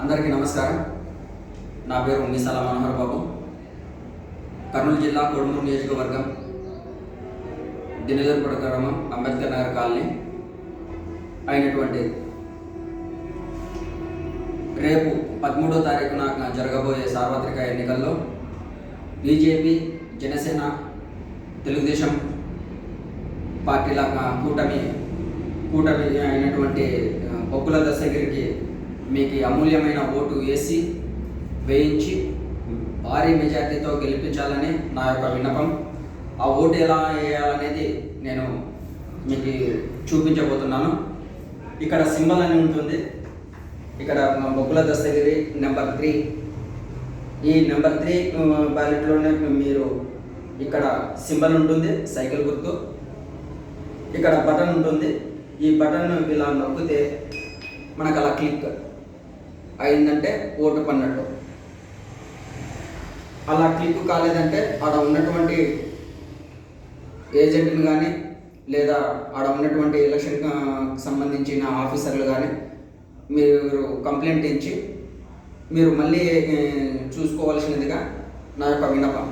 అందరికీ నమస్కారం. నా పేరు మీసాల మనోహర్ బాబు. కర్నూలు జిల్లా కొడుమూరు నియోజకవర్గం దినజర్పడ గ్రామం అంబేద్కర్ నగర్ కాలనీ అయినటువంటి రేపు పదమూడో తారీఖున జరగబోయే సార్వత్రిక ఎన్నికల్లో బీజేపీ జనసేన తెలుగుదేశం పార్టీల కూటమి కూటమి అయినటువంటి బొక్కుల బొగ్గుల దశగిరికి మీకు అమూల్యమైన ఓటు వేసి వేయించి భారీ మెజార్టీతో గెలిపించాలని నా యొక్క విన్నపం. ఆ ఓటు ఎలా వేయాలనేది నేను మీకు చూపించబోతున్నాను. ఇక్కడ సింబల్ అని ఉంటుంది. ఇక్కడ బొక్కుల బొగ్గుల దస్తగిరి నెంబర్ త్రీ. ఈ నెంబర్ త్రీ బ్యాలెట్లోనే మీరు ఇక్కడ సింబల్ ఉంటుంది సైకిల్ గుర్తు. ఇక్కడ బటన్ ఉంటుంది. ఈ బటన్ ఇలా నొక్కితే మనకు అలా క్లిక్. అయిందంటే ఓటు పన్నట్టు అలా క్లిక్ కాలేదంటే ఆడ ఉన్నటువంటి ఏజెంట్ని కానీ లేదా ఆడ ఉన్నటువంటి ఎలక్షన్ సంబంధించిన ఆఫీసర్లు కానీ మీరు కంప్లైంట్ ఇచ్చి మీరు మళ్ళీ చూసుకోవాల్సినదిగా నా యొక్క విన్నపం.